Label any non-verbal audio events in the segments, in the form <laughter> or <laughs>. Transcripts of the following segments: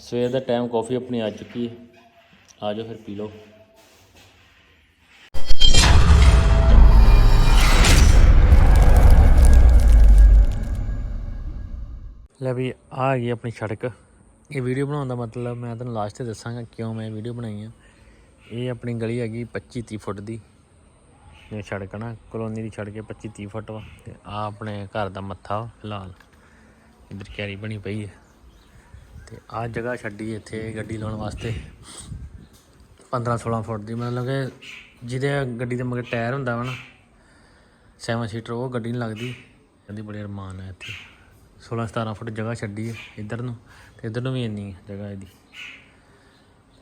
ਸਵੇਰ ਦਾ ਟਾਈਮ ਕਾਫੀ ਆਪਣੀ ਆ ਚੁੱਕੀ ਹੈ। ਆ ਜਾਓ ਫਿਰ ਪੀ ਲਓ। ਲੈ ਵੀ ਆ ਗਈ ਆਪਣੀ ਸੜਕ। ਇਹ ਵੀਡੀਓ ਬਣਾਉਣ ਦਾ ਮਤਲਬ ਮੈਂ ਤੁਹਾਨੂੰ ਲਾਸਟ ਤੇ ਦੱਸਾਂਗਾ ਕਿਉਂ ਮੈਂ ਵੀਡੀਓ ਬਣਾਈ ਆ। ਇਹ ਆਪਣੀ ਗਲੀ ਹੈਗੀ 25 30 ਫੁੱਟ ਦੀ। ਇਹ ਸੜਕ ਨਾ ਕਲੋਨੀ ਦੀ ਸੜਕ ਹੈ 25 30 ਫੁੱਟ ਵਾ। ਤੇ ਆ ਆਪਣੇ ਘਰ ਦਾ ਮੱਥਾ ਵਾ, ਫਿਲਹਾਲ। ਇੱਧਰ ਕਿਆਰੀ ਬਣੀ ਪਈ ਹੈ। ਤੇ ਆ ਜਗ੍ਹਾ ਛੱਡੀ ਇੱਥੇ ਗੱਡੀ ਲਾਉਣ ਵਾਸਤੇ। 15 16 ਫੁੱਟ ਦੀ, ਮਤਲਬ ਕਿ ਜਿਹਦੇ ਗੱਡੀ ਦੇ ਮਗਰ ਟਾਇਰ ਹੁੰਦਾ ਵਾ ਨਾ 7 ਸੀਟਰ ਉਹ ਗੱਡੀ ਨਹੀਂ ਲੱਗਦੀ। ਇਹਦੀ ਬੜੀ ਅਰਮਾਨ ਹੈ ਇੱਥੇ। 16 17 ਫੁੱਟ ਜਗ੍ਹਾ ਛੱਡੀ ਹੈ ਇੱਧਰ ਨੂੰ, ਤੇ ਇੱਧਰ ਨੂੰ ਵੀ ਇੰਨੀ ਜਗ੍ਹਾ ਇਹਦੀ।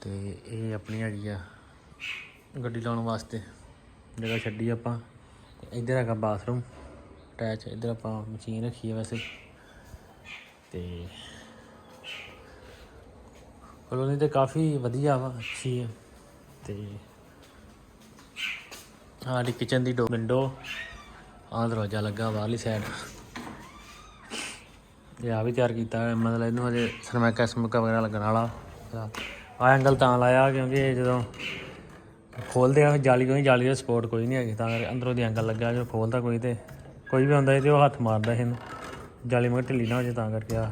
ਤੇ ਇਹ ਆਪਣੀ ਹੈਗੀ ਆ ਗੱਡੀ ਲਾਉਣ ਵਾਸਤੇ। ਜਗ੍ਹਾ ਛੱਡੀ ਆਪਾਂ। ਇੱਧਰ ਹੈਗਾ ਬਾਥਰੂਮ ਅਟੈਚ ਇੱਧਰ ਆਪਾਂ ਮਸ਼ੀਨ ਰੱਖੀ ਹੈ ਵੈਸੇ। ਤੇ ਕਲੋਨੀ ਤੇ ਕਾਫੀ ਵਧੀਆ ਵਾ ਅੱਛੀ ਹੈ ਤੇ ਸਾਡੀ ਕਿਚਨ ਦੀ ਡੋ ਵਿੰਡੋ ਆਹ ਦਰਵਾਜ਼ਾ ਲੱਗਾ ਬਾਹਰਲੀ ਸਾਈਡ ਇਹ ਆ ਵੀ ਤਿਆਰ ਕੀਤਾ ਹੋਇਆ, ਮਤਲਬ ਇਹਨੂੰ ਹਜੇ ਸਰਮੈਕਾ ਸਮੂਕਾ ਵਗੈਰਾ ਲੱਗਣ ਵਾਲਾ। ਆ ਐਂਗਲ ਤਾਂ ਲਾਇਆ ਕਿਉਂਕਿ ਜਦੋਂ ਖੋਲਦੇ ਆ ਜਾਲੀ ਕੋਈ ਜਾਲੀ ਦਾ ਸਪੋਰਟ ਕੋਈ ਨਹੀਂ ਹੈਗੀ ਤਾਂ ਕਰਕੇ ਅੰਦਰੋਂ ਦੀ ਐਂਗਲ ਲੱਗਾ ਜਦੋਂ ਖੋਲਦਾ ਕੋਈ ਤੇ ਕੋਈ ਵੀ ਹੁੰਦਾ ਸੀ ਤੇ ਉਹ ਹੱਥ ਮਾਰਦਾ ਸੀ ਇਹਨੂੰ। ਜਾਲੀ ਮਗਰ ਢਿੱਲੀ ਨਾ ਹੋ ਜੇ ਤਾਂ ਕਰਕੇ ਆ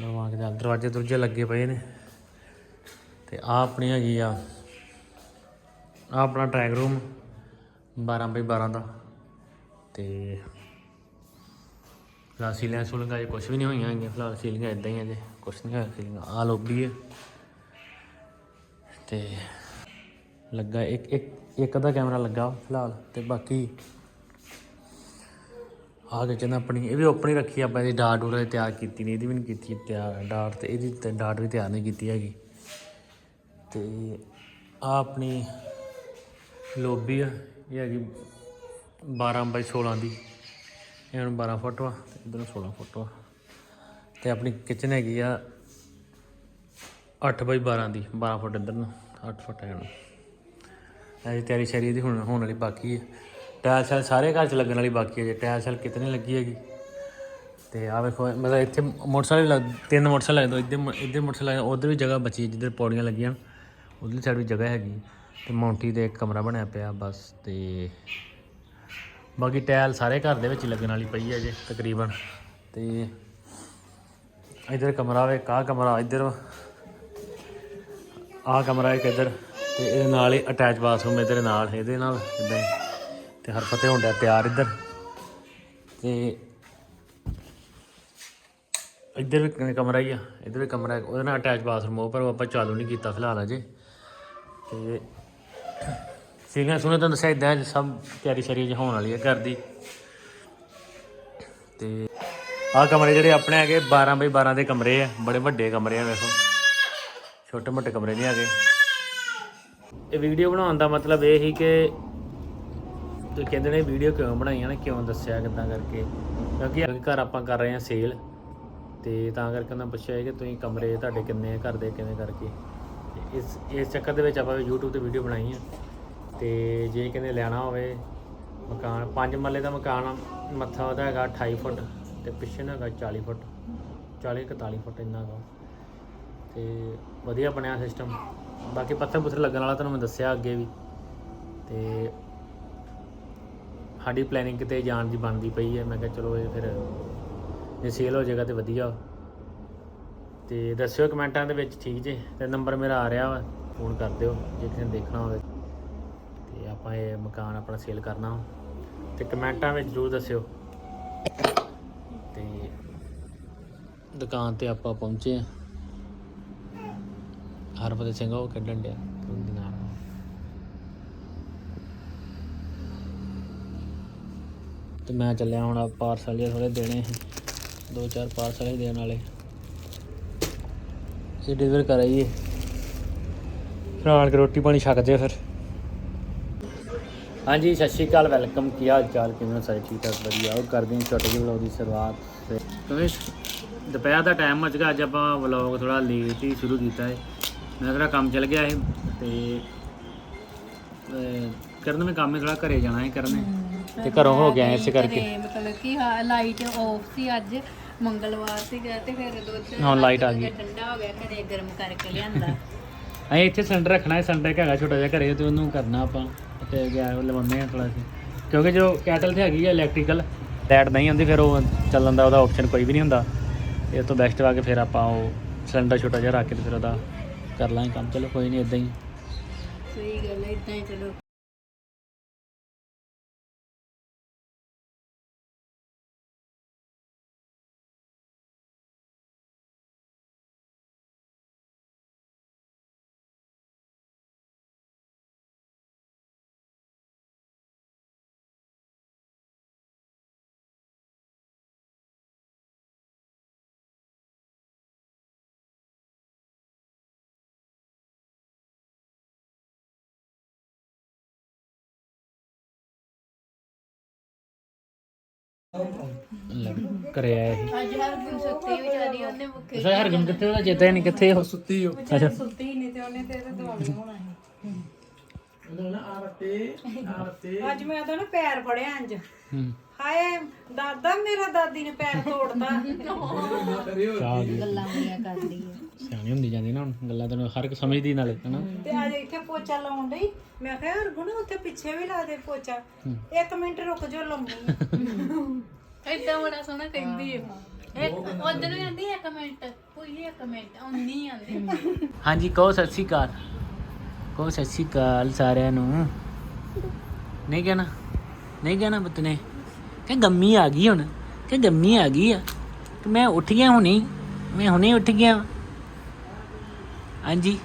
ਨਵਾਂ ਕੇ ਦਰਵਾਜ਼ੇ ਦਰੂਜੇ ਲੱਗੇ ਪਏ ਨੇ। ਤੇ ਆ ਆਪਣੀ ਹੈਗੀ ਆ ਆ ਆਪਣਾ ਟਰੈਕ ਰੂਮ 12 ਬਾਈ 12 ਦਾ। ਤੇ ਫਿਲਹਾਲ ਸੀਲਿੰਗਾਂ ਸੂਲਿੰਗਾਂ ਜੇ ਕੁਝ ਵੀ ਨਹੀਂ ਹੋਈਆਂ ਹੈਗੀਆਂ, ਫਿਲਹਾਲ ਸੀਲਿੰਗਾਂ ਇਦਾਂ ਹੀ ਆ ਜੇ ਕੁਝ ਨਹੀਂ ਹੋਇਆ ਸੀਲਿੰਗਾਂ ਆ ਲੋਬੀ ਹੈ। ਤੇ ਲੱਗਾ ਇੱਕ ਇੱਕ ਇੱਕ ਦਾ ਕੈਮਰਾ ਲੱਗਾ ਫਿਲਹਾਲ, ਤੇ ਬਾਕੀ ਆ ਕਿਚਨ ਆਪਣੀ, ਇਹ ਵੀ ਓਪਨ ਹੀ ਰੱਖੀ ਆਪਾਂ ਇਹਦੀ ਡਾਟ ਡੂਟ ਤਿਆਰ ਕੀਤੀ ਨਹੀਂ, ਇਹਦੀ ਵੀ ਨਹੀਂ ਕੀਤੀ ਤਿਆਰ ਡਾਟ ਤੇ ਇਹਦੀ ਤੇ ਡਾਟ ਵੀ ਤਿਆਰ ਨਹੀਂ ਕੀਤੀ ਹੈਗੀ। ਤੇ ਆ ਆਪਣੀ ਲੋਬੀ ਆ, ਇਹ ਹੈਗੀ 12 ਬਾਈ 16 ਦੀ। ਇਹ ਹੁਣ 12 ਫੁੱਟ ਵਾ, ਤੇ ਇਧਰ 16 ਫੁੱਟ ਵਾ। ਤੇ ਆਪਣੀ ਕਿਚਨ ਹੈਗੀ ਆ 8 ਬਾਈ 12 ਦੀ 12 ਫੁੱਟ ਇੱਧਰ ਨੂੰ 8 ਫੁੱਟ ਹੈ ਹੁਣ ਐਜੀ ਤਿਆਰੀ ਸ਼ਰੀ ਦੀ ਹੁਣ, ਹੋਣ ਵਾਲੀ ਬਾਕੀ ਹੈ ਟਾਇਲ ਸ਼ੈਲ ਸਾਰੇ ਘਰ ਚ ਲੱਗਣ ਵਾਲੀ ਬਾਕੀ ਹੈ ਜੇ। ਟਾਇਲ ਸ਼ੈਲ ਕਿਤੇ ਨਹੀਂ ਲੱਗੀ ਹੈਗੀ? ਤੇ ਆ ਵੇਖੋ, ਮਤਲਬ ਇੱਥੇ ਮੋਟਰਸਾਈਕਲ ਤਿੰਨ ਮੋਟਰਸਾਈਕਲ ਲੱਗਦੇ ਇੱਧਰ ਇੱਧਰ ਮੋਟਰਸਾਈਕਲ ਉਧਰ ਵੀ ਜਗ੍ਹਾ ਬਚੀ ਜਿੱਧਰ ਪੌੜੀਆਂ ਲੱਗੀਆਂ, ਉਧਰਲੀ ਸਾਈਡ ਵੀ ਜਗ੍ਹਾ ਹੈਗੀ ਤੇ ਮੌਂਟੀ ਦੇ ਇੱਕ ਕਮਰਾ ਬਣਿਆ ਪਿਆ, ਬਸ ਤੇ ਬਾਕੀ ਟਾਇਲ ਸਾਰੇ ਘਰ ਦੇ ਵਿੱਚ ਲੱਗਣ ਵਾਲੀ ਪਈ ਹੈ ਜੇ, ਤਕਰੀਬਨ। ਤੇ ਇਧਰ ਕਮਰਾ ਵੇ ਕਾ ਕਮਰਾ ਇੱਧਰ ਆ ਕਮਰਾ ਇੱਕ ਇੱਧਰ, ਤੇ ਇਹਦੇ ਨਾਲ ਹੀ ਅਟੈਚ ਬਾਥਰੂਮ ਇਹਦੇ ਨਾਲ ਇਹਦੇ ਨਾਲ, ਇਦਾਂ ਹੀ। ਤੇ ਹਰ ਫਤੇ ਹੁੰਦਾ ਤਿਆਰ ਇੱਧਰ। ਤੇ ਇੱਧਰ ਵੀ ਕਮਰਾ ਹੀ ਆ, ਇੱਧਰ ਵੀ ਕਮਰਾ ਉਹਦੇ ਨਾਲ ਅਟੈਚ ਬਾਥਰੂਮ ਉਹ ਪਰ ਉਹ ਆਪਾਂ ਚਾਲੂ ਨਹੀਂ ਕੀਤਾ ਫਿਲਹਾਲ ਅਜੇ। ਤੇ ਸੀਲੀਆਂ ਸੁਣੇ ਤਾਂ ਦੱਸਿਆ ਇਦਾਂ ਸਭ ਤਿਆਰੀ ਸ਼ਰੀ ਚ ਹੋਣ ਵਾਲੀ ਹੈ ਘਰ ਦੀ। ਤੇ ਆਹ ਕਮਰੇ ਜਿਹੜੇ ਆਪਣੇ ਹੈਗੇ 12 ਬਾਈ 12 ਦੇ ਕਮਰੇ ਆ, ਬੜੇ ਵੱਡੇ ਕਮਰੇ ਆ ਵੇਖੋ। ਛੋਟੇ ਮੋਟੇ ਕਮਰੇ ਨਹੀਂ ਹੈਗੇ। ਇਹ ਵੀਡੀਓ ਬਣਾਉਣ ਦਾ ਮਤਲਬ ਇਹ ਹੀ ਕਿ ਤੁਸੀਂ ਕਹਿੰਦੇ ਨੇ ਵੀਡੀਓ ਕਿਉਂ ਬਣਾਈਆਂ ਨੇ, ਕਿਉਂ ਦੱਸਿਆ ਕਿੱਦਾਂ ਕਰਕੇ? ਕਿਉਂਕਿ ਘਰ ਆਪਾਂ ਕਰ ਰਹੇ ਹਾਂ ਸੇਲ ਤੇ ਤਾਂ ਕਰਕੇ ਉਹਨਾਂ ਪੁੱਛਿਆ ਕਿ ਤੁਸੀਂ ਕਮਰੇ ਤੁਹਾਡੇ ਕਿੰਨੇ ਆ, ਘਰ ਦੇ ਕਿਵੇਂ ਕਰਕੇ। ਤੇ ਇਸ ਇਸ ਚੱਕਰ ਦੇ ਵਿੱਚ ਆਪਾਂ YouTube ਤੇ ਵੀਡੀਓ ਬਣਾਈ ਆ। ਤੇ ਜੇ ਕਹਿੰਦੇ ਲੈਣਾ ਹੋਵੇ, ਮਕਾਨ, ਪੰਜ ਮਰਲੇ ਦਾ ਮਕਾਨ ਮੱਥਾ ਉਹਦਾ ਹੈਗਾ 28 ਫੁੱਟ ਤੇ ਪਿੱਛੇ ਨਾ ਹੈਗਾ 40 ਫੁੱਟ 40 41 ਫੁੱਟ ਇੰਨਾ ਕੁ ਤੇ ਵਧੀਆ ਬਣਿਆ ਸਿਸਟਮ ਬਾਕੀ ਪੱਥਰ ਪੁੱਥਰ ਲੱਗਣ ਵਾਲਾ ਤੁਹਾਨੂੰ ਮੈਂ ਦੱਸਿਆ ਅੱਗੇ ਵੀ। ਤੇ ਸਾਡੀ ਪਲੈਨਿੰਗ ਕਿਤੇ ਜਾਣ ਦੀ ਬਣਦੀ ਪਈ ਹੈ। ਮੈਂ ਕਿਹਾ ਚਲੋ ਇਹ ਫਿਰ ਜੇ ਸੇਲ ਹੋ ਜਾਏਗਾ ਤੇ ਵਧੀਆ। ਤੇ ਦੱਸਿਓ ਕਮੈਂਟਾਂ ਦੇ ਵਿੱਚ ਠੀਕ ਜੇ। ਤੇ ਨੰਬਰ ਮੇਰਾ ਆ ਰਿਹਾ ਵਾ, ਫੋਨ ਕਰ ਦਿਓ, ਜੇ ਕਿਸੇ ਨੇ ਦੇਖਣਾ ਹੋਵੇ। ਤੇ ਆਪਾਂ ਇਹ ਮਕਾਨ ਆਪਣਾ ਸੇਲ ਕਰਨਾ ਵਾ। ਤੇ ਕਮੈਂਟਾਂ ਵਿੱਚ ਜ਼ਰੂਰ ਦੱਸਿਓ। ਤੇ ਦੁਕਾਨ ਤੇ ਆਪਾਂ ਪਹੁੰਚੇ ਆ ਹਰਪਤ ਸਿੰਘ ਉਹ ਕੱਢਣ ਡਿਆ ਉਹਦੇ ਨਾਲ ਤੇ ਮੈਂ ਚੱਲਿਆ ਹੁਣ ਪਾਰਸਲ ਜਿਹਾ ਥੋੜੇ ਦੇਣੇ ਸੀ। ਦੋ ਚਾਰ ਪਾਰਸਲ ਹੀ ਦੇਣ ਵਾਲੇ। ਇਹ ਡਿਲੀਵਰ ਕਰਾਈਏ। ਫਿਰ ਆਣ ਕੇ ਰੋਟੀ ਪਾਣੀ ਛਕਦੇ ਆ ਫਿਰ। ਹਾਂਜੀ, ਸਤਿ ਸ਼੍ਰੀ ਅਕਾਲ ਵੈਲਕਮ ਕੀ ਹਾਲ ਚਾਲ ਕਿਵੇਂ ਹੋ ਸਾਰੇ? ਠੀਕ ਠਾਕ ਵਧੀਆ। ਉਹ ਕਰਦੇ ਹਾਂ ਛੋਟੇ ਜਿਹੇ ਵਲੌਗ ਦੀ ਸ਼ੁਰੂਆਤ। ਤੇ ਕਿਉਂਕਿ ਦੁਪਹਿਰ ਦਾ ਟਾਈਮ ਹੋ ਚੁੱਕਾ ਅੱਜ ਆਪਾਂ ਵਲੌਗ ਥੋੜਾ ਲੇਟ ਹੀ ਸ਼ੁਰੂ ਕੀਤਾ ਹੈ ਮੈਂ ਥੋੜਾ ਕੰਮ ਚੱਲ ਗਿਆ ਸੀ ਤੇ ਕਰਨ ਮੈਂ ਕੰਮ ਹੀ ਥੋੜਾ ਘਰੇ ਜਾਣਾ ਹੈ ਕਰਨੇ। ਤੇ ਘਰੋਂ ਹੋ ਗਿਆ ਇਸੇ ਕਰਕੇ। ਮਤਲਬ ਕਿ ਹਾਂ ਲਾਈਟ ਆਫ ਸੀ ਅੱਜ ਮੰਗਲਵਾਰ ਸੀਗਾ ਤੇ ਫਿਰ ਦੁੱਧ ਹਾਂ, light ਆ ਗਈ। ਠੰਡਾ ਹੋ ਗਿਆ ਘਰੇ ਗਰਮ ਕਰਕੇ ਲਿਆਂਦਾ। <laughs> ਅਸੀਂ ਇੱਥੇ ਸਿਲੰਡਰ ਰੱਖਣਾ ਹੈ ਸਿਲੰਡਰ ਇੱਕ ਹੈਗਾ ਛੋਟਾ ਜਿਹਾ ਘਰੇ ਤੇ ਉਹਨੂੰ ਕਰਨਾ ਆਪਾਂ ਤੇ ਗਿਆ ਲਵਾਉਂਦੇ ਆ ਥੋੜਾ ਜਿਹਾ। ਕਿਉਂਕਿ ਜੋ ਕੈਟਲ ਤੇ ਹੈਗੀ ਹੈ ਇਲੈਕਟ੍ਰੀਕਲ ਲਾਈਟ ਨਹੀਂ ਹੁੰਦੀ ਫਿਰ ਉਹ ਚੱਲਣ ਦਾ ਉਹਦਾ ਆਪਸ਼ਨ ਕੋਈ ਵੀ ਨਹੀਂ ਹੁੰਦਾ। ਇਹ ਤੋਂ ਬੈਸਟ ਵਾ ਕੇ ਫਿਰ ਆਪਾਂ ਉਹ ਸਿਲੰਡਰ ਛੋਟਾ ਜਿਹਾ ਰੱਖ ਕੇ ਤੇ ਫਿਰ ਉਹਦਾ ਕਰ ਲਾਂਗੇ ਕੰਮ। ਚਲੋ ਕੋਈ ਨਹੀਂ ਇਦਾਂ ਹੀ। ਸਹੀ ਗੱਲ ਹੈ ਇਦਾਂ ਹੀ ਚਲੋ। ਅੱਜ ਹਰ ਦਿਨ ਸੁੱਤੀ ਵਿਚਾਰੀ ਉਹਨੇ ਮੁੱਕੇ ਸਰ ਹਰਗਮ ਕਿੱਥੇ ਉਹਦਾ ਚੇਤਾ ਹੀ ਨਹੀਂ ਕਿੱਥੇ ਉਹ ਸੁੱਤੀ ਹੋ ਅੱਛਾ ਸੁੱਤੀ ਨਹੀਂ ਤੇ ਉਹਨੇ ਤੇ ਇਹਦੇ ਦਿਵਾਲੇ ਹੋਣਾ ਅੱਜ ਮੈਂ ਤਾਂ ਨਾ ਪੈਰ ਫੜਿਆ ਹਾਏ ਦਾਦਾ ਮੇਰਾ ਦਾਦੀ ਨੇ ਪੈਰ ਤੋੜਦਾ ਗੱਲਾਂ ਬੜੀਆਂ ਕਰਦੀ ਹੈ ਸਿਆਣੀ ਹੁੰਦੀ ਜਾਂਦੀ ਨਾ ਹੁਣ ਗੱਲਾਂ ਤੈਨੂੰ ਹਰ ਇੱਕ ਸਮਝਦੀ ਨਾਲੇ ਹਨਾ? ਤੇ ਅੱਜ ਇੱਥੇ ਪੋਚਾ ਲਾਉਣ ਡਈ। ਮੈਂ ਕਿਹਾ ਹਰਗੁਣ ਉੱਥੇ ਪਿੱਛੇ ਵੀ ਲਾ ਦੇ ਪੋਚਾ। ਇੱਕ ਮਿੰਟ ਰੁਕ ਜਾ ਲੰਮੀ। ਏਦਾਂ ਬੜਾ ਸੋਹਣਾ ਕਹਿੰਦੀ ਹੈ ਇੱਕ ਉਧਰ ਵੀ ਆਂਦੀ ਇੱਕ ਮਿੰਟ ਕੋਈ ਇੱਕ ਮਿੰਟ ਆਉਂਦੀ ਆਂਦੀ ਹਾਂਜੀ ਕਹੋ ਸਤਿ ਸ਼੍ਰੀ ਅਕਾਲ। ਕਹੋ ਸਤਿ ਸ਼੍ਰੀ ਅਕਾਲ ਸਾਰਿਆਂ ਨੂੰ। ਨਹੀਂ ਕਹਿਣਾ ਨਹੀਂ ਕਹਿਣਾ ਪੁੱਤ ਨੇ ਕਿ ਗੰਮੀ ਆ ਗਈ ਹੁਣ ਕਿ ਗੰਮੀ ਆ ਗਈ ਆ। ਮੈਂ ਉੱਠ ਗਿਆ ਹੁਣੀ ਮੈਂ ਹੁਣੇ ਉੱਠ ਗਿਆ। ਹਾਂਜੀ।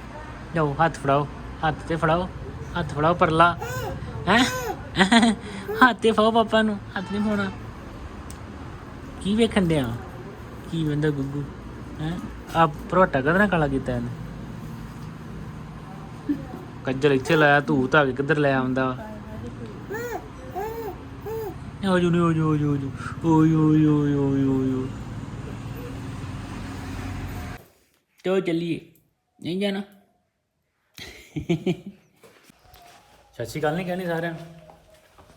ਲਓ, ਹੱਥ ਫੜਾਓ। ਹੱਥ ਤੇ ਫੜਾਓ। ਹੱਥ ਫੜਾਓ ਪਰਲਾ। ਹੈ? ਹੱਥ ਤੇ ਫੜਾਓ ਪਾਪਾ ਨੂੰ। ਹੱਥ ਨਹੀਂ ਫੜਾਉਣਾ। ਕੀ ਵੇਖਣ ਡਿਆ? ਕੀ ਬੰਦਾ ਗੁੱਗੂ? ਹੈ? ਆ ਪਰੋਟਾ ਕਦਰਾ ਕਾਲਾ ਕੀਤਾ ਇਹਨੇ? ਕੱਜਰ ਇੱਥੇ ਲਾਇਆ ਧੂ ਧਾ ਕੇ ਕਿੱਧਰ ਲੈ ਆਉਂਦਾ? ਓ ਜੂ ਓ ਜੂ ਜੂ ਓ ਜੂ। ਓ ਜੂ ਓ ਜੂ ਓ ਜੂ ਓ ਨਹੀਂ ਜਾਣਾ। ਸਤਿ ਸ਼੍ਰੀ ਅਕਾਲ ਨਹੀਂ ਕਹਿਣੀ ਸਾਰਿਆਂ ਨੂੰ।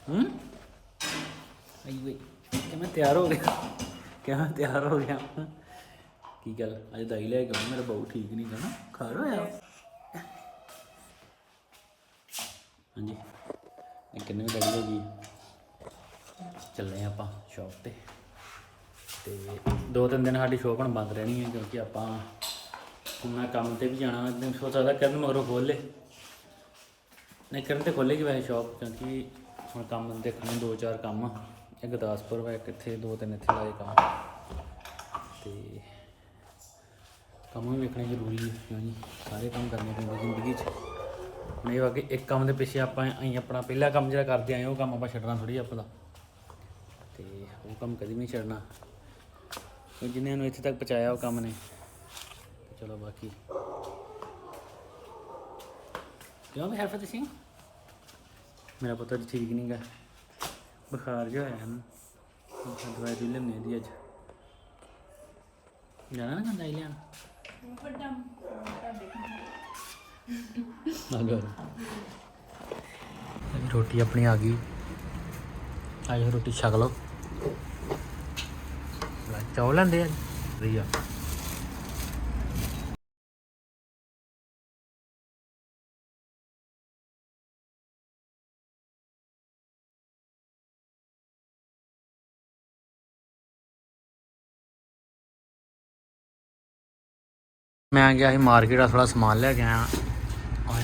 ਹੂੰ? ਆਈ ਵੇ ਕਿ ਮੈਂ ਤਿਆਰ ਹੋ ਗਿਆ। ਕਿ ਮੈਂ ਤਿਆਰ ਹੋ ਗਿਆ। ਕੀ ਗੱਲ ਅੱਜ ਦਾਈ ਲੈ ਕੇ ਮੇਰਾ ਬਹੁ ਠੀਕ ਨਹੀਂ ਗਾ ਨਾ। ਖਾਰ ਹੋਇਆ ਹਾਂਜੀ ਕਿੰਨੇ ਵਜੇ ਹੋ ਜੀ ਚੱਲੇ ਆਪਾਂ ਸ਼ਾਪ ਤੇ। ਤੇ ਦੋ ਤਿੰਨ ਦਿਨ ਸਾਡੀ ਸ਼ੋਪ ਹੁਣ ਬੰਦ ਰਹਿਣੀ ਹੈ ਕਿਉਂਕਿ ਆਪਾਂ ਹੁਣ ਮੈਂ ਕੰਮ ਤੇ ਵੀ ਜਾਣਾ ਮੈਂ ਦਿਨ ਸੋਚ ਸਕਦਾ ਕਰਨ ਮਗਰੋਂ ਖੋਲ ਨਹੀਂ, ਕਰਨ ਤੇ ਖੋਲੇਗੀ ਵੈਸੇ ਸ਼ਾਪ ਕਿਉਂਕਿ ਹੁਣ ਕੰਮ ਦੇਖਣੇ ਦੋ ਚਾਰ ਕੰਮ ਆ। ਇੱਕ ਗੁਰਦਾਸਪੁਰ ਵਾ, ਇੱਕ ਇੱਥੇ, ਦੋ ਤਿੰਨ ਇੱਥੇ ਲਾਏ ਕੰਮ। ਤੇ ਕੰਮ ਵੀ ਵੇਖਣੇ ਜ਼ਰੂਰੀ ਹੈ ਕਿਉਂ ਜੀ ਸਾਰੇ ਕੰਮ ਕਰਨੇ ਪੈਂਦੇ ਜ਼ਿੰਦਗੀ 'ਚ। ਨਹੀਂ ਇਹ ਇੱਕ ਕੰਮ ਦੇ ਪਿੱਛੇ ਆਪਾਂ ਅਸੀਂ ਆਪਣਾ ਪਹਿਲਾ ਕੰਮ ਜਿਹੜਾ ਕਰਦੇ ਆਏ, ਉਹ ਕੰਮ ਆਪਾਂ ਛੱਡਣਾ ਥੋੜੀ ਆਪਣਾ ਤੇ ਉਹ ਕੰਮ ਕਦੀ ਵੀ ਨਹੀਂ ਛੱਡਣਾ। ਕਿਉਂ ਜਿਨ੍ਹਾਂ ਨੂੰ ਇੱਥੇ ਤੱਕ ਪਹੁੰਚਾਇਆ ਉਹ ਕੰਮ ਨੇ। ਚਲੋ ਬਾਕੀ। ਕਿਉਂ ਵੀ ਹਰਫਤ ਸਿੰਘ ਮੇਰਾ ਪੁੱਤ ਅੱਜ ਠੀਕ ਨਹੀਂ ਗਾ। ਬੁਖਾਰ ਜਿਹਾ ਹੋਇਆ ਹਨ ਦਵਾਈ ਦੀ ਲੈਣੇ ਦੀ ਅੱਜ। ਜਾਣਾ ਨਾ ਕੰਦਾ ਲੈਣ? ਆ ਗਿਆ। ਰੋਟੀ ਆਪਣੀ ਆ ਗਈ। ਅੱਜ ਰੋਟੀ ਛਕ ਲਓ। ਚੌਲ ਲੈਂਦੇ ਆ ਵਧੀਆ। ਮੈਂ ਗਿਆ ਸੀ ਮਾਰਕੀਟ ਆ ਥੋੜਾ ਸਮਾਨ ਲੈ ਕੇ ਆਇਆ। ਔਰ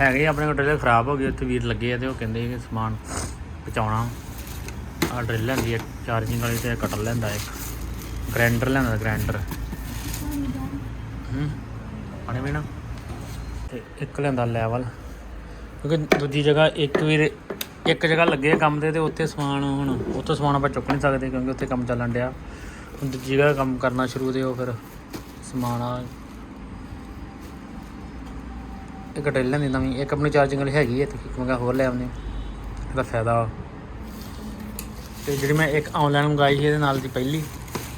ਹੈਗੇ ਆਪਣੇ ਕੋਲ ਡਰਿਲ ਖਰਾਬ ਹੋ ਗਏ, ਉੱਥੇ ਵੀਰ ਲੱਗੇ ਆ ਤੇ ਉਹ ਕਹਿੰਦੇ ਕਿ ਸਮਾਨ ਪਹੁੰਚਾਉਣਾ। ਆ ਡਰਿਲ ਲੈਂਦੀ ਹੈ ਚਾਰਜਿੰਗ ਵਾਲੀ ਤੇ ਕਟਰ ਲੈਂਦਾ ਇੱਕ। ਗ੍ਰਾਈਂਡਰ ਲੈਂਦਾ ਗ੍ਰਾਈਂਡਰ ਹੂੰ ਪਾਣੀ ਪੀਣਾ ਤੇ ਇੱਕ ਲੈਂਦਾ ਲੈਵਲ ਕਿਉਂਕਿ ਦੂਜੀ ਜਗ੍ਹਾ ਇੱਕ ਵੀਰ, ਇੱਕ ਜਗ੍ਹਾ ਲੱਗੇ ਕੰਮ ਤੇ ਤੇ ਉੱਥੇ ਸਮਾਨ ਹੁਣ, ਉੱਥੋਂ ਸਮਾਨ ਆਪਾਂ ਚੁੱਕ ਨਹੀਂ ਸਕਦੇ ਕਿਉਂਕਿ ਉੱਥੇ ਕੰਮ ਚੱਲਣ ਡਿਆ। ਹੁਣ ਦੂਜੀ ਜਗ੍ਹਾ ਕੰਮ ਕਰਨਾ ਸ਼ੁਰੂ ਤੇ ਉਹ ਫਿਰ ਸਮਾਨ ਆ ਇੱਕ ਡਰਿਲ ਲੈਂਦੀ ਨਵੀਂ, ਇੱਕ ਆਪਣੀ ਚਾਰਜਿੰਗ ਵਾਲੀ ਹੈਗੀ ਹੈ ਤੇ ਇੱਕ ਮੈਂ ਹੋਰ ਲੈ ਆਉਂਦੇ ਇਹਦਾ ਫਾਇਦਾ ਵਾ। ਤੇ ਜਿਹੜੀ ਮੈਂ ਇੱਕ ਆਨਲਾਈਨ ਮੰਗਾਈ ਸੀ, ਇਹਦੇ ਨਾਲ ਦੀ ਪਹਿਲੀ,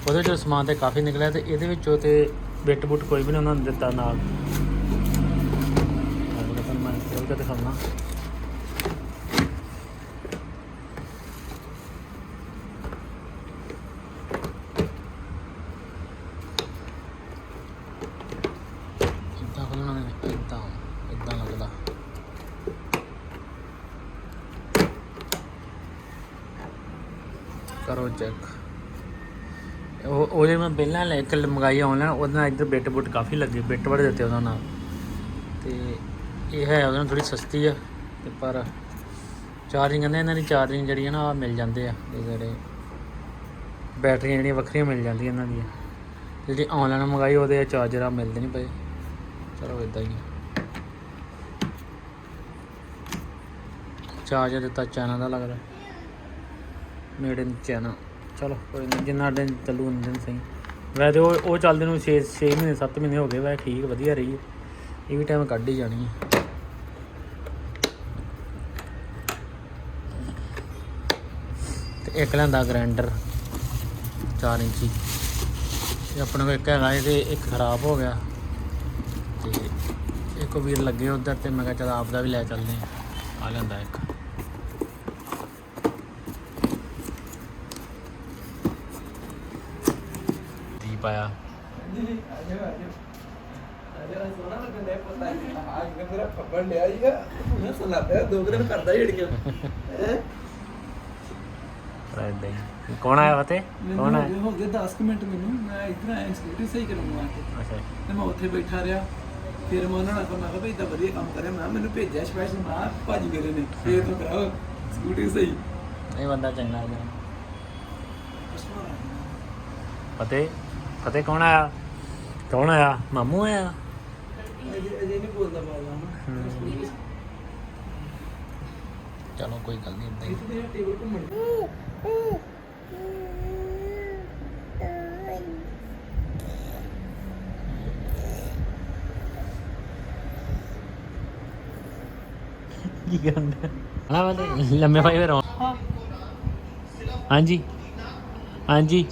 ਉਹਦੇ ਵਿੱਚੋਂ ਸਮਾਨ ਤੇ ਕਾਫੀ ਨਿਕਲਿਆ ਤੇ ਇਹਦੇ ਵਿੱਚੋਂ ਤੇ ਬਿੱਟ ਬੁੱਟ ਕੋਈ ਵੀ ਨਹੀਂ ਉਹਨਾਂ ਨੇ ਦਿੱਤਾ ਨਾਲ। ਤੁਹਾਨੂੰ ਮੈਂ ਖੋਲ ਕੇ ਦਿਖਾਉਣਾ ਇਦਾਂ ਇਦਾਂ ਲੱਗਦਾ ਕਰੋ ਚੈੱਕ ਉਹ ਉਹਦੇ ਮੈਂ ਪਹਿਲਾਂ ਲੈ ਕੇ ਮੰਗਾਈ ਆਨਲਾਈਨ ਉਹਦੇ ਨਾਲ ਇੱਧਰ ਬਿੱਟ ਬੁੱਟ ਕਾਫੀ ਲੱਗੇ, ਬਿੱਟ ਬੜੇ ਦਿੱਤੇ ਉਹਨਾਂ ਨਾਲ। ਤੇ ਇਹ ਹੈ, ਉਹਦੇ ਨਾਲ ਥੋੜੀ ਸਸਤੀ ਆ, ਤੇ ਪਰ ਚਾਰਜਿੰਗ ਕਹਿੰਦੇ ਇਹਨਾਂ ਦੀ ਚਾਰਜਿੰਗ ਜਿਹੜੀ ਆ ਨਾ ਆ ਮਿਲ ਜਾਂਦੇ ਆ, ਇਹ ਜਿਹੜੇ ਬੈਟਰੀਆਂ ਜਿਹੜੀਆਂ ਵੱਖਰੀਆਂ ਮਿਲ ਜਾਂਦੀਆਂ ਇਹਨਾਂ ਦੀਆਂ। ਜਿਹੜੀ ਆਨਲਾਈਨ ਮੰਗਾਈ ਉਹਦੇ ਚਾਰਜਰ ਆ, ਮਿਲਦੇ ਨਹੀਂ ਪਏ। ਚਲੋ ਇਦਾਂ ਹੀ ਚਾਰਜਰ ਦਿੱਤਾ, ਚਾਈਨਾ ਦਾ ਲੱਗਦਾ ਨੇੜੇ ਇਨ ਚਾਈਨਾ ਚਲੋ, ਕੋਈ ਨਹੀਂ ਜਿੰਨਾ ਦਿਨ ਚੱਲੂ, ਉਨਾ ਦਿਨ ਸਹੀ। ਵੈਸੇ ਉਹ ਉਹ ਚੱਲਦੇ ਨੂੰ 6 6 ਮਹੀਨੇ 7 ਮਹੀਨੇ ਹੋ ਗਏ, ਵੈਸੇ ਠੀਕ, ਵਧੀਆ ਰਹੀ। ਇਹ ਵੀ ਟਾਈਮ ਕੱਢ ਹੀ ਜਾਣੀ ਹੈ ਤੇ ਇੱਕ ਲੈਂਦਾ ਗ੍ਰਾਈਂਡਰ 4 ਇੰਚੀ। ਇਹ ਆਪਣੇ ਕੋਲ ਇੱਕ ਹੈਗਾ ਇਹ ਤੇ ਇੱਕ ਖਰਾਬ ਹੋ ਗਿਆ। ਤੇ ਇੱਕ ਵੀਰ ਲੱਗੇ ਉਧਰ, ਤੇ ਮੈਂ ਕਿਹਾ ਚਲ ਆਪ ਦਾ ਵੀ ਲੈ ਚੱਲਦੇ ਆ। ਆ ਲੈਂਦਾ ਇੱਕ। ਹੀ ਕੌਣ ਆਇਆ ਫਤੇ ਕੌਣ ਆਇਆ? ਹੋ ਗਏ 10 ਕੁ ਮਿੰਟ ਮੈਨੂੰ। ਮੈਂ ਇੱਧਰ ਆਇਆ ਸਕੂਟੀ ਸਹੀ ਕਰਨ ਵਾਸਤੇ ਅੱਛਾ। ਤੇ ਮੈਂ ਉੱਥੇ ਬੈਠਾ ਰਿਹਾ। ਫਿਰ ਮੈਂ ਉਹਨਾਂ ਨਾਲ ਕਿਹਾ, ਮੈਂ ਕਿਹਾ ਭਈ ਤਾਂ ਵਧੀਆ ਕੰਮ ਕਰਿਆ। ਮੈਂ ਕਿਹਾ, ਮੈਨੂੰ ਭੇਜਿਆ ਸਪੈਸ਼ਲ ਮੈਂ ਕਿਹਾ, ਭਾਜੀ ਮੇਰੇ ਨੇ। ਫੇਰ ਤੋਂ ਕਰਾਓ। ਸਕੂਟੀ ਸਹੀ। ਇਹ ਬੰਦਾ ਚੰਗਾ ਹੈ। ਫਤੇ ਫਤੇ ਕੌਣ ਆਇਆ? ਕੌਣ ਆਇਆ? ਮਾਮੂ ਆਇਆ? ਅਜੇ ਨਹੀਂ ਬੋਲਦਾ ਸਕੂਟੀ ਚਲੋ ਕੋਈ ਗੱਲ ਨਹੀਂ ਇਦਾਂ ਹੀ। ਇੱਥੇ ਤੇ ਟੇਬਲ ਘੁੰਮਣ ਕੀ ਕਰਦਾ ਹਾਂ ਲੰਮੇ ਪਾਈ ਫਿਰ ਹਾਂਜੀ। ਹਾਂਜੀ।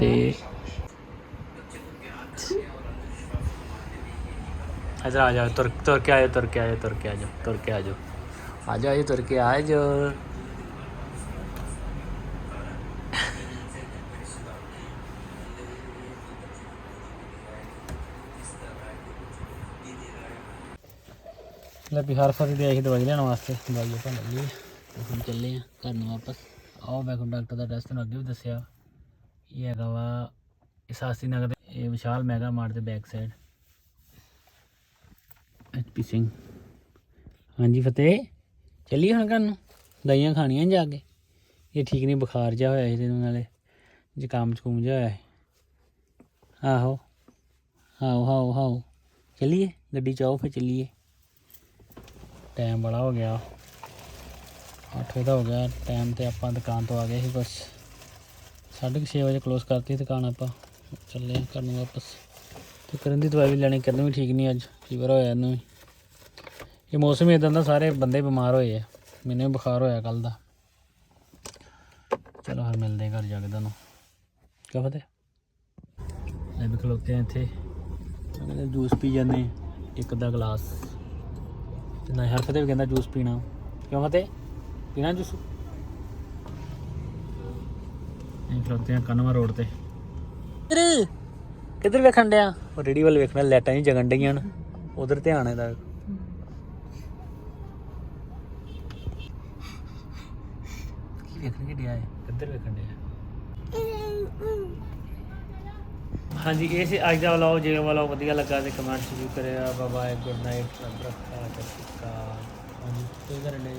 ਤੇ ਇਧਰ ਆ ਜਾਓ, ਤੁਰ ਤੁਰ ਕੇ ਆਇਓ, ਤੁਰ ਕੇ ਆਇਓ, ਤੁਰ ਕੇ ਆ ਤੁਰ ਕੇ ਆ ਆ ਜਾਓ ਆਇਓ ਤੁਰ ਕੇ ਆ ਲੈ ਬਿਹਾਰ ਫਰੀ ਦੇ ਆਈ ਦਵਾਈ ਲੈਣ ਵਾਸਤੇ। ਦਵਾਈ ਆਪਾਂ ਲੈ ਲਈ। ਹੁਣ ਚੱਲੇ ਆ ਘਰ ਨੂੰ ਵਾਪਸ। ਆਓ, ਮੈਂ ਡਾਕਟਰ ਦਾ ਟੈਸਟ ਤੁਹਾਨੂੰ ਅੱਗੇ ਵੀ ਦੱਸਿਆ। ਇਹ ਹੈਗਾ ਵਾ ਇਹ ਇਸਾਸੀ ਨਗਰ ਇਹ ਵਿਸ਼ਾਲ ਮੈਗਾ ਮਾਰਟ ਦੇ ਬੈਕ ਸਾਈਡ ਐਚਪੀ ਸਿੰਘ ਹਾਂਜੀ ਫਤਿਹ, ਚੱਲੀਏ ਹੁਣ ਘਰ ਨੂੰ? ਦਵਾਈਆਂ ਖਾਣੀਆਂ ਜਾ ਕੇ। ਇਹ ਠੀਕ ਨਹੀਂ, ਬੁਖਾਰ ਜਾ ਹੋਇਆ ਇਹਦੇ ਨਾਲੇ ਜ਼ੁਕਾਮ ਜ਼ੁਕੂਮ ਜਿਹਾ ਹੋਇਆ ਹੈ ਆਹੋ ਆਓ ਆਓ ਆਓ ਚੱਲੀਏ, ਗੱਡੀ ਚ ਆਓ, ਫਿਰ ਚੱਲੀਏ। ਟਾਈਮ ਬੜਾ ਹੋ ਗਿਆ। 8 ਵਜੇ ਦਾ ਹੋ ਗਿਆ ਟਾਈਮ ਤੇ ਆਪਾਂ ਦੁਕਾਨ ਤੋਂ ਆ ਗਏ ਸੀ ਬਸ 6:30 ਵਜੇ ਕਲੋਜ਼ ਕਰਤੀ ਦੁਕਾਨ ਆਪਾਂ। ਚੱਲੇ ਹਾਂ ਘਰ ਨੂੰ ਵਾਪਸ। ਤੇ ਕਰਨ ਦੀ ਦਵਾਈ ਵੀ ਲੈਣੀ, ਕਰਨ ਵੀ ਠੀਕ ਨਹੀਂ ਅੱਜ। ਫੀਵਰ ਹੋਇਆ ਇਹਨੂੰ ਵੀ। ਇਹ ਮੌਸਮ ਹੀ ਇਦਾਂ ਦਾ, ਸਾਰੇ ਬੰਦੇ ਬਿਮਾਰ ਹੋਏ ਆ। ਮੈਨੂੰ ਵੀ ਬੁਖਾਰ ਹੋਇਆ ਕੱਲ ਦਾ। ਚਲੋ ਹਰ ਮਿਲਦੇ ਘਰ ਜਾ ਕੇ ਤੁਹਾਨੂੰ। ਕਿਆ ਫਤਿਹ। ਲੈ ਵੀ ਖਲੋਤੇ ਆ ਇੱਥੇ। ਕਹਿੰਦੇ ਜੂਸ ਪੀ ਜਾਂਦੇ ਇੱਕ ਅੱਧਾ ਗਲਾਸ। ਤੇ ਨਾ ਹਰ ਫਤਿਹ ਵੀ ਕਹਿੰਦਾ ਜੂਸ ਪੀਣਾ। ਕਿਉਂ ਫਤਿਹ? ਪੀਣਾ ਜੂਸ? ਨਹੀਂ ਖਲੋਤੇ ਆ ਕਨਵਾ ਰੋਡ ਤੇ। ਕਿੱਧਰ ਕਿੱਧਰ ਵੇਖਣ ਡਿਆ? ਉਹ ਰੇੜੀ ਵੱਲ ਵੇਖਣਾ ਲਾਈਟਾਂ ਹੀ ਜਗਣ ਡਈਆਂ ਹਨ। ਉਧਰ ਧਿਆਨ ਇਹਦਾ। ਕੀ ਵੇਖਣ ਕਿ ਡਿਆ ਹੈ ਕਿੱਧਰ ਵੇਖਣ ਡਿਆ? ਹਾਂਜੀ ਇਹ ਸੀ ਅੱਜ ਦਾ ਵਲੌਗ ਜੇ ਵਲੌਗ ਵਧੀਆ ਲੱਗਾ ਤੇ ਕਮੈਂਟ ਜ਼ਰੂਰ ਕਰਿਆ ਬਾਏ ਗੁੱਡ ਨਾਈਟ ਰੱਬ ਰੱਖਾ ਅਕਾਲ। ਹਾਂਜੀ ਕੀ ਕਰਨ ਦੇ